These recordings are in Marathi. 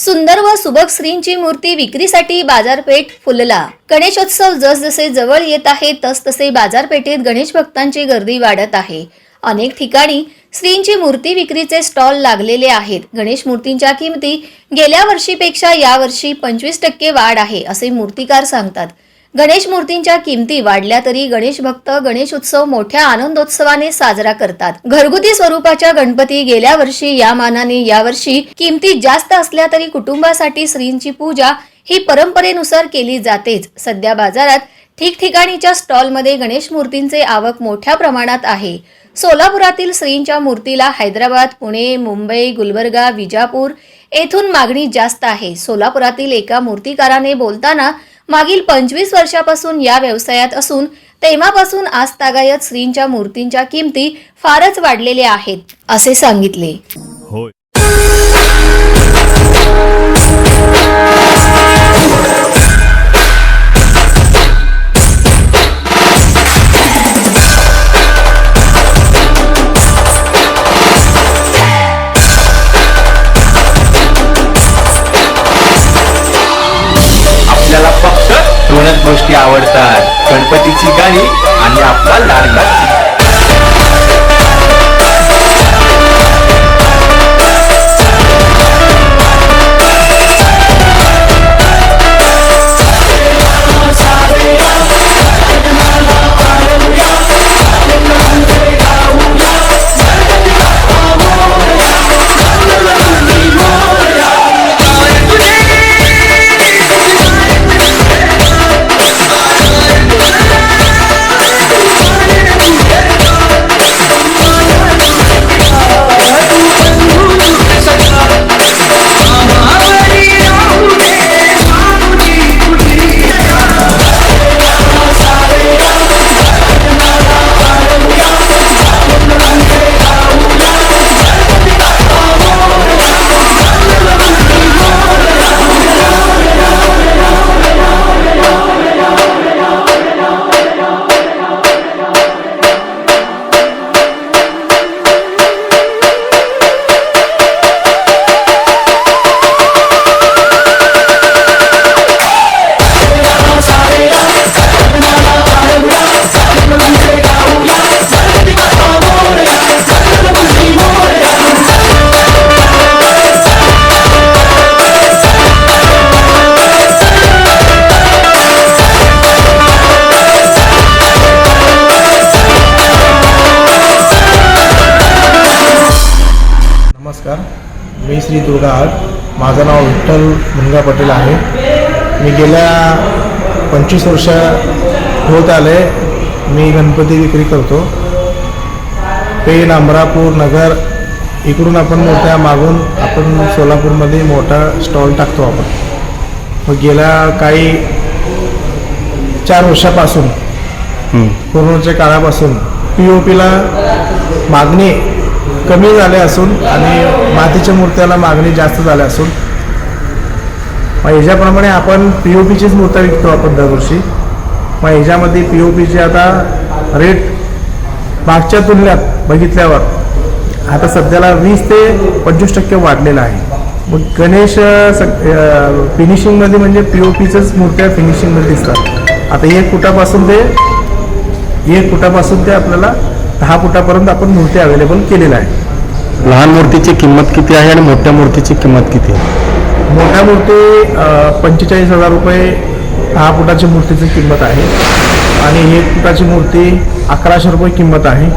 सुंदर व सुबक श्रींची मूर्ती विक्रीसाठी बाजारपेठ फुलला. गणेशोत्सव जसजसे जवळ येत आहे तसतसे बाजारपेठेत गणेश भक्तांची गर्दी वाढत आहे. अनेक ठिकाणी श्रींची मूर्ती विक्रीचे स्टॉल लागलेले आहेत. गणेश मूर्तींच्या किमती गेल्या वर्षीपेक्षा यावर्षी पंचवीस टक्के वाढ आहे असे मूर्तिकार सांगतात. गणेश मूर्तींच्या किमती वाढल्या तरी गणेश भक्त गणेश उत्सव मोठ्या आनंदोत्सवाने साजरा करतात. घरगुती स्वरूपाच्या गणपती गेल्या वर्षी या मानाने यावर्षी किमती जास्त असल्या तरी कुटुंबासाठी श्रींची पूजा ही परंपरेनुसार केली जातेच. सध्या बाजारात ठिकठिकाणीच्या स्टॉलमध्ये गणेश मूर्तींचे आवक मोठ्या प्रमाणात आहे. सोलापुरातील श्रींच्या मूर्तीला हैदराबाद पुणे मुंबई गुलबर्गा विजापूर येथून मागणी जास्त आहे. सोलापुरातील एका मूर्तिकाराने बोलताना मागील पंचवीस वर्षापासून या व्यवसायात असून तेव्हापासून आज तागायत श्रींच्या मूर्तींच्या किमती फारच वाढलेल्या आहेत असे सांगितले. होय. आवडतात. गणपतीची गाणी आणि आपला लाडका नमस्कार. मी श्री दुर्गा आड माझं नाव विठ्ठल मुनगा पटेल आहे. मी गेल्या पंचवीस वर्ष होत आले. मी गणपती विक्री करतो. पेण अमरापूर नगर इकडून आपण मोठ्या मागून आपण सोलापूरमध्ये मोठा स्टॉल टाकतो आपण. मग गेल्या काही चार वर्षापासून कोरोनाच्या काळापासून पी ओ पीला मागणी कमी झाले असून आणि मातीच्या मूर्त्याला मागणी जास्त झाल्या असून मग ह्याच्याप्रमाणे आपण पी ओ पीचीच मूर्त्या विकतो आपण दरवर्षी. मग ह्याच्यामध्ये पी ओ पीचे आता रेट मागच्या तुलनेत बघितल्यावर आता सध्याला वीस ते पंचवीस टक्के वाढलेला आहे. मग गणेश फिनिशिंगमध्ये म्हणजे पी ओ पीचंच मूर्त्या फिनिशिंगमध्ये दिसतात. आता एक फुटापासून ते एक फुटापासून ते आपल्याला दहा फुटापर्यंत आपण मूर्ती अवेलेबल केलेल्या आहे. लहान मूर्तीची किंमत किती आहे आणि मोठ्या मूर्तीची किंमत किती आहे? मोठ्या मूर्ती पंचेचाळीस हजार रुपये दहा फुटाची मूर्तीची किंमत आहे. आणि एक फुटाची मूर्ती अकराशे रुपये किंमत आहे.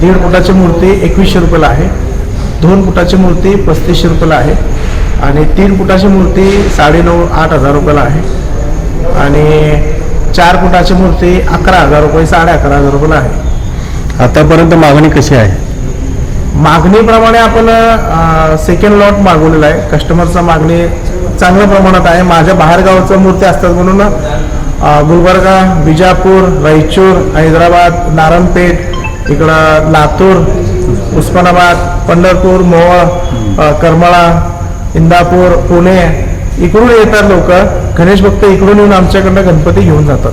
दीड फुटाची मूर्ती एकवीसशे रुपयाला आहे. दोन फुटाची मूर्ती पस्तीसशे रुपयाला आहे. आणि तीन फुटाची मूर्ती साडेनऊ आठ हजार रुपयाला आहे. आणि चार फुटाची मूर्ती अकरा हजार रुपये साडे अकरा हजार रुपयाला आहे. आतापर्यंत मागणी कशी आहे? मागणीप्रमाणे आपण सेकंड लॉट मागवलेला आहे. कस्टमरचा मागणी चांगल्या प्रमाणात आहे. माझ्या बाहेरगावचं मूर्ती असतात म्हणून गुलबर्गा बिजापूर रायचूर हैदराबाद नारायणपेठ इकडं लातूर उस्मानाबाद पंढरपूर मोहोळ करमळा करमाळा इंदापूर पुणे इकडून येतात लोक. गणेश भक्त इकडून येऊन आमच्याकडनं गणपती घेऊन जातात.